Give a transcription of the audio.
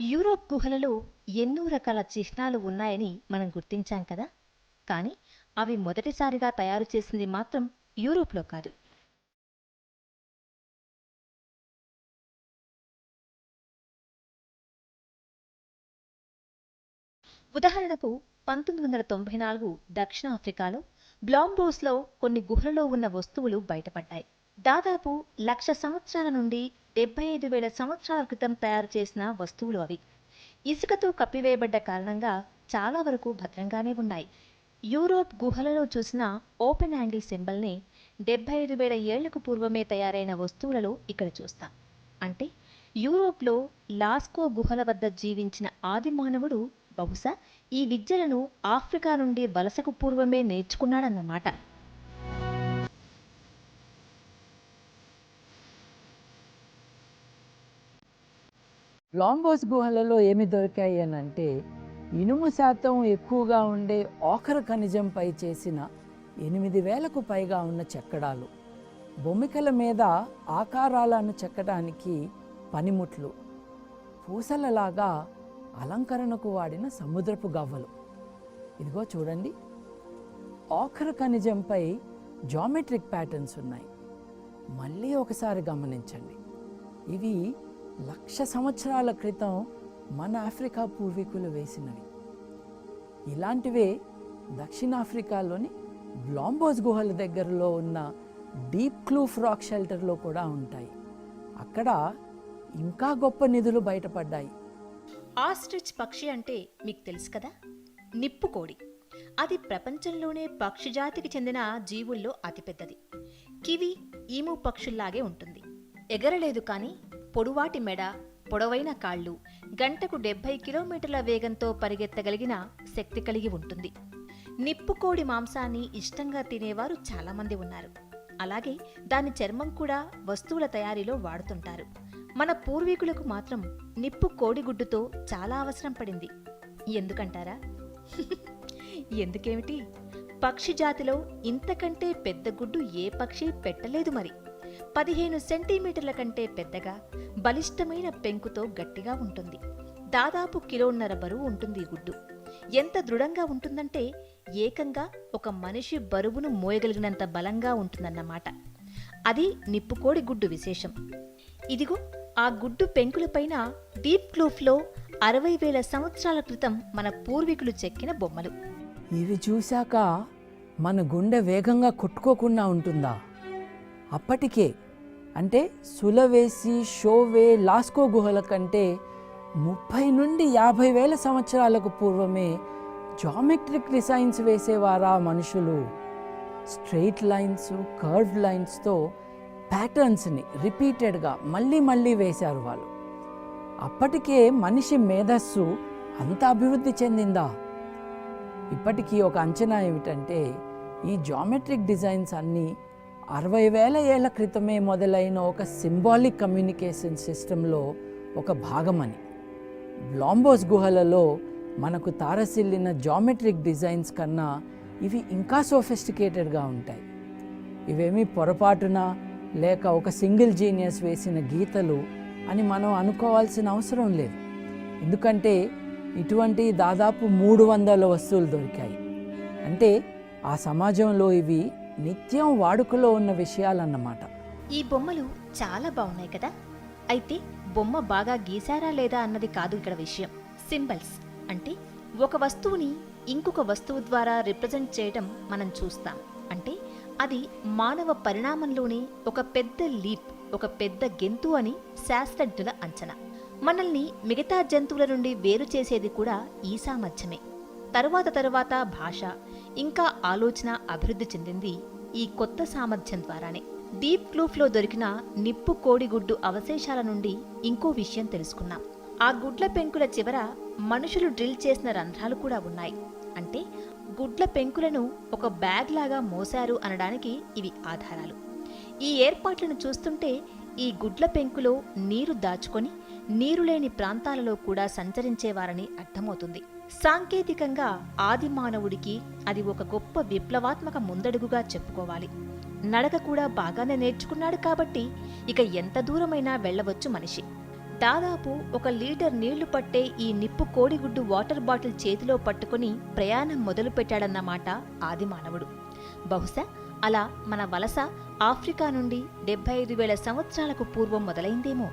Europe గుహలలో ఎన్నో రకాల చిహ్నాలు ఉన్నాయని మనం గుర్తించాం కదా. కానీ అవి మొదటిసారిగా తయారు చేసింది మాత్రం యూరోప్లో కాదు. ఉదాహరణకు పంతొమ్మిది వందల తొంభై నాలుగు దక్షిణాఫ్రికాలో బ్లాంబోస్లో కొన్ని గుహలలో ఉన్న వస్తువులు బయటపడ్డాయి. దాదాపు లక్ష సంవత్సరాల నుండి డెబ్బై ఐదు వేల సంవత్సరాల క్రితం తయారు చేసిన వస్తువులు అవి. ఇసుకతో కప్పివేయబడ్డ కారణంగా చాలా వరకు భద్రంగానే ఉన్నాయి. యూరోప్ గుహలలో చూసిన ఓపెన్ యాంగిల్ సింబల్ని డెబ్బై ఐదు వేల ఏళ్ళకు పూర్వమే తయారైన వస్తువులలో ఇక్కడ చూస్తాం. అంటే యూరోప్లో లాస్కో గుహల వద్ద జీవించిన ఆది మానవుడు బహుశా ఈ విద్యలను ఆఫ్రికా నుండి వలసకు పూర్వమే నేర్చుకున్నాడన్నమాట. లాంబోస్ గుహలలో ఏమి దొరికాయి అని అంటే ఇనుము శాతం ఎక్కువగా ఉండే ఆఖర ఖనిజంపై చేసిన ఎనిమిది వేలకు పైగా ఉన్న చెక్కడాలు. బొమ్మికల మీద ఆకారాలను చెక్కడానికి పనిముట్లు. పూసలలాగా అలంకరణకు వాడిన సముద్రపు గవ్వలు. ఇదిగో చూడండి. ఆఖర ఖనిజంపై జామెట్రిక్ ప్యాటర్న్స్ ఉన్నాయి. మళ్ళీ ఒకసారి గమనించండి. ఇవి లక్ష సంవత్సరాల క్రితం మన ఆఫ్రికా పూర్వీకులు వేసినవి. ఇలాంటివే దక్షిణాఫ్రికాలోని బ్లాంబోస్ గుహల దగ్గరలో ఉన్న డీప్ క్లూఫ్ రాక్ షెల్టర్లో కూడా ఉంటాయి. అక్కడ ఇంకా గొప్ప నిధులు బయటపడ్డాయి. ఆస్ట్రిచ్ పక్షి అంటే మీకు తెలుసు కదా? నిప్పుకోడి అది ప్రపంచంలోనే పక్షి జాతికి చెందిన జీవుల్లో అతిపెద్దది. కివి ఈము పక్షుల్లాగే ఉంటుంది. ఎగరలేదు కానీ పొడువాటి మెడ పొడవైన కాళ్ళు గంటకు డెబ్బై కిలోమీటర్ల వేగంతో పరిగెత్తగలిగిన శక్తి కలిగి ఉంటుంది. నిప్పుకోడి మాంసాన్ని ఇష్టంగా తినేవారు చాలామంది ఉన్నారు. అలాగే దాని చర్మం కూడా వస్తువుల తయారీలో వాడుతుంటారు. మన పూర్వీకులకు మాత్రం నిప్పు కోడిగుడ్డుతో చాలా అవసరం పడింది. ఎందుకంటారా? ఎందుకేమిటి? పక్షి జాతిలో ఇంతకంటే పెద్ద గుడ్డు ఏ పక్షి పెట్టలేదు మరి. పదిహేను సెంటీమీటర్ల కంటే పెద్దగా బలిష్టమైన పెంకుతో గట్టిగా ఉంటుంది. దాదాపు కిలోన్నర బరువు ఉంటుంది ఈ గుడ్డు. ఎంత దృఢంగా ఉంటుందంటే ఏకంగా ఒక మనిషి బరువును మోయగలిగినంత బలంగా ఉంటుందన్నమాట. అది నిప్పుకోడి గుడ్డు విశేషం. ఇదిగో ఆ గుడ్డు పెంకులపైన డీప్ క్లూఫ్లో అరవై వేల సంవత్సరాల క్రితం మన పూర్వీకులు చెక్కిన బొమ్మలు. ఇవి చూశాక మన గుండె వేగంగా కొట్టుకోకుండా ఉంటుందా? అప్పటికే అంటే సులవేసి షోవే లాస్కో గుహల కంటే ముప్పై నుండి యాభై వేల సంవత్సరాలకు పూర్వమే జామెట్రిక్ డిజైన్స్ వేసేవారా మనుషులు? స్ట్రెయిట్ లైన్స్ కర్వ్ లైన్స్తో ప్యాటర్న్స్ని రిపీటెడ్గా మళ్ళీ మళ్ళీ వేశారు వాళ్ళు. అప్పటికే మనిషి మేధస్సు అంత అభివృద్ధి చెందిందా? ఇప్పటికీ ఒక అంచనా ఏమిటంటే ఈ జామెట్రిక్ డిజైన్స్ అన్నీ అరవై వేల ఏళ్ళ క్రితమే మొదలైన ఒక సింబాలిక్ కమ్యూనికేషన్ సిస్టంలో ఒక భాగమని బ్లాంబోస్ గుహలలో మనకు తారసిల్లిన జామెట్రిక్ డిజైన్స్ కన్నా ఇవి ఇంకా సోఫిస్టికేటెడ్గా ఉంటాయి. ఇవేమీ పొరపాటున లేక ఒక సింగిల్ జీనియస్ వేసిన గీతలు అని మనం అనుకోవాల్సిన అవసరం లేదు. ఎందుకంటే ఇటువంటి దాదాపు మూడు వందల వస్తువులు దొరికాయి. అంటే ఆ సమాజంలో ఇవి నిత్యం వాడుకలో ఉన్న విషయాలన్నమాట. ఈ బొమ్మలు చాలా బాగున్నాయి కదా? అయితే బొమ్మ బాగా గీశారా లేదా అన్నది కాదు ఇక్కడ విషయం. సింబల్స్. అంటే ఒక వస్తువుని ఇంకొక వస్తువు ద్వారా రిప్రజెంట్ చేయడం మనం చూస్తాం. అంటే అది మానవ పరిణామంలోనే ఒక పెద్ద లీప్ ఒక పెద్ద గెంతు అని శాస్త్రజ్ఞుల అంచనా. మనల్ని మిగతా జంతువుల నుండి వేరు చేసేది కూడా ఈ సామర్థ్యమే తరువాత తరువాత భాష ఇంకా ఆలోచన అభివృద్ధి చెందింది ఈ కొత్త సామర్థ్యం ద్వారానే. డీప్ క్లూఫ్లో దొరికిన నిప్పు కోడిగుడ్డు అవశేషాల నుండి ఇంకో విషయం తెలుసుకున్నాం ఆ గుడ్ల పెంకుల చివర మనుషులు డ్రిల్ చేసిన రంధ్రాలు కూడా ఉన్నాయి. అంటే గుడ్ల పెంకులను ఒక బ్యాగ్ లాగా మోశారు అనడానికి ఇవి ఆధారాలు. ఈ ఏర్పాట్లను చూస్తుంటే ఈ గుడ్ల పెంకులో నీరు దాచుకొని నీరు లేని ప్రాంతాలలో కూడా సంచరించేవారని అర్థమవుతుంది. సాంకేతికంగా ఆది మానవుడికి అది ఒక గొప్ప విప్లవాత్మక ముందడుగుగా చెప్పుకోవాలి. నడక కూడా బాగానే నేర్చుకున్నాడు కాబట్టి ఇక ఎంత దూరమైనా వెళ్ళవచ్చు మనిషి. దాదాపు ఒక లీటర్ నీళ్ళు పట్టే ఈ నిప్పు కోడిగుడ్డు వాటర్ బాటిల్ చేతిలో పట్టుకుని ప్రయాణం మొదలుపెట్టాడన్నమాట ఆది మానవుడు బహుశా అలా మన వలస ఆఫ్రికా నుండి డెబ్బై ఐదు వేల సంవత్సరాలకు పూర్వం మొదలైందేమో.